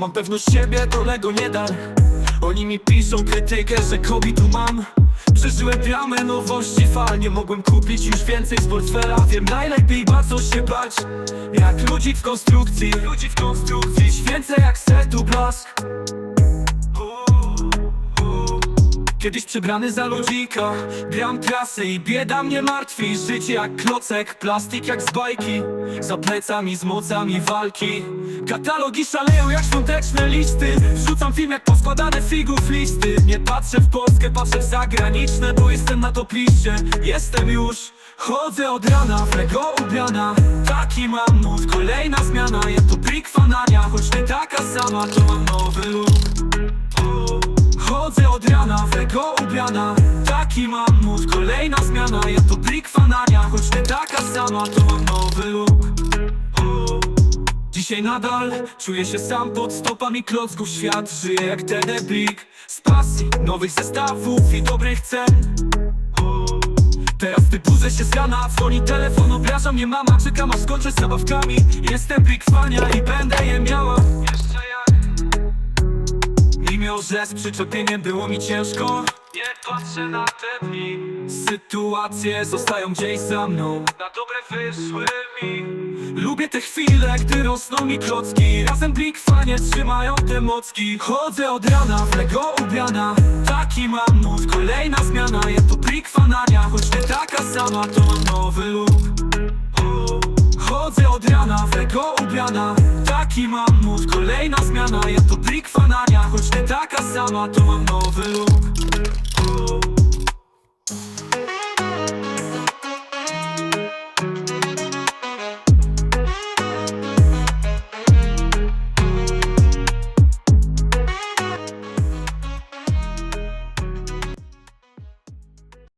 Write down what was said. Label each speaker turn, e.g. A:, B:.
A: Mam pewność siebie, dolego nie dar Oni mi piszą krytykę, że kobi tu mam. Przeżyłem dramę nowości fal. Nie mogłem kupić już więcej z portfela Wiem najlepiej bardzo się bać Jak ludzi w konstrukcji. Ludzi w konstrukcji. Święcę jak setu blask Kiedyś przebrany za ludzika. Gram trasy i bieda mnie martwi. Życie jak klocek, plastik jak z bajki. Za plecami z mocami walki. Katalogi szaleją jak świąteczne listy. Wrzucam film jak poskładane figów listy. Nie patrzę w Polskę, patrzę w zagraniczne Bo jestem na top liście, jestem już. Chodzę od rana, w Lego ubrana. Taki mam mód, kolejna zmiana. Ja to blik fanania, choć nie taka sama To mam nowy look Taki mam mód, kolejna zmiana. Ja to blik fanania, choć nie taka sama. To mam nowy look. Dzisiaj nadal czuję się sam pod stopami klocków. Świat żyje jak ten blik Z pasji, nowych zestawów i dobrych cen. Teraz wybudzę się z rana, dzwoni telefon, obraża mnie mama. Czekam aż skończę z zabawkami. Jestem big fania i będę je miała. Jeszcze jak. Mimo, że z przyczepieniem było mi ciężko patrzę na te dni. Sytuacje zostają gdzieś za mną. Na dobre wyszły mi. Lubię te chwile, gdy rosną mi klocki. Razem blik fanie trzymają te mocki. Chodzę od rana, w Lego ubrana Taki mam mód, kolejna zmiana. Ja to blik fanania, choć nie taka sama To mam nowy look. Chodzę od rana, w Lego ubrana Taki mam mód, kolejna zmiana. Ja to blik fanania, choć nie taka sama To mam nowy look